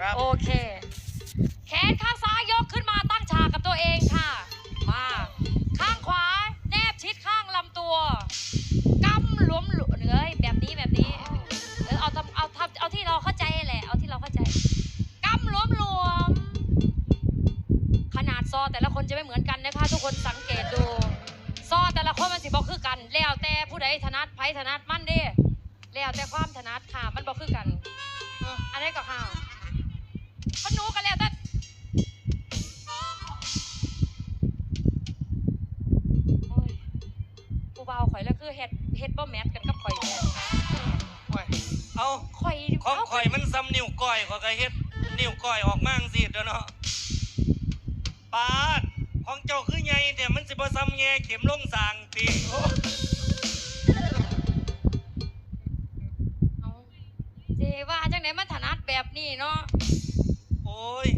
ครับ โอเค แขนข้างซ้ายยกขึ้นมาตั้งฉากกับตัวเองค่ะ มา ข้างขวาแนบชิดข้างลำตัวกำหลวมหลวมเอ้ยแบบนี้แบบนี้เออเอาทำเอาทำเอาที่เราเข้าใจแหละเอาที่เราเข้าใจกำหลวมหลวมขนาดซอแต่ละคนจะไม่เหมือนกันนะคะ ทุกคนสังเกตดู ซอแต่ละคนมันสิบอกคือกัน แล้วแต่ผู้ใดถนัดไผถนัดมั่นเด้แล้วแต่ความถนัดค่ะมันบอกคือกัน อันนี้ก็ค่ะพ บาข่อยแล้วคือเฮ็ดเฮ็ดบ่แมทกันกับข่อยแท้โอ้ยเอาข่อยของเาข่อยมันซ้ำนิ้วก้อยข่อยก็เฮ็ดนิ้วก้อยออกมาจังซี่เด้อเนาะปาดของเจ้าคือใหญ่แต่มันสิบ่ซ้ำแง่เข็มลงสางติเอาเจว่าจังไหนมันถนัดแบบนี้เนาะโอ้ย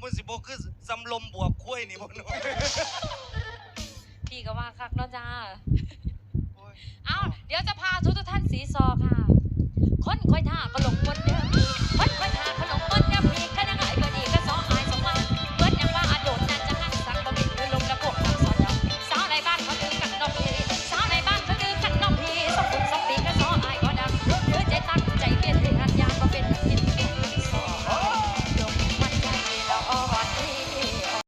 มันสิบ่คือซ้ำลมบวกคุ้ยนี่บ่เนาะพี่ ก็ว่าคักเนาะจ้า โอ้ย เอาเดี๋ยวจะพาทุกทุกๆท่านสีซอค่ะ คนคอยท่าก็หลงมนเด้อ